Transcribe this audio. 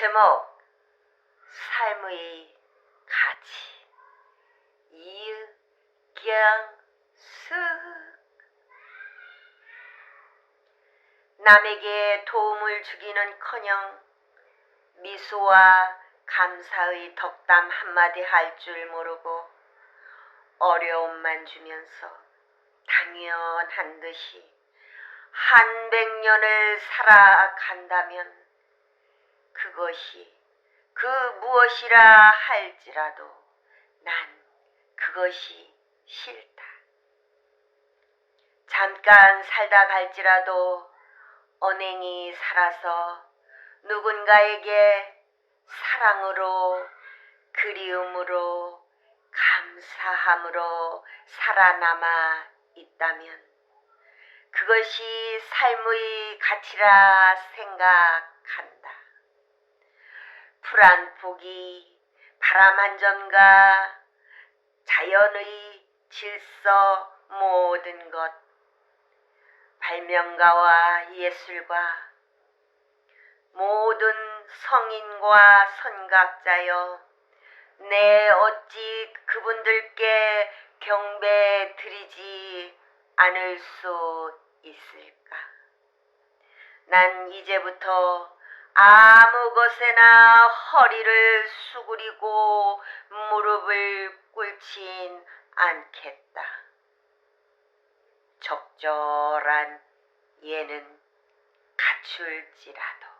제목 삶의 가치. 이경수 남에게 도움을 주기는커녕 미소와 감사의 덕담 한마디 할 줄 모르고 어려움만 주면서 당연한 듯이 한 백년을 살아간다면 그것이 그 무엇이라 할지라도 난 그것이 싫다. 잠깐 살다 갈지라도 언행이 살아서 누군가에게 사랑으로 그리움으로 감사함으로 살아남아 있다면 그것이 삶의 가치라 생각한다. 풀한 포기, 바람 한 점과 자연의 질서 모든 것, 발명가와 예술가, 모든 성인과 선각자여, 내 어찌 그분들께 경배 드리지 않을 수 있을까? 난 이제부터 아무 것에나 허리를 수그리고 무릎을 꿇진 않겠다. 적절한 예는 갖출지라도.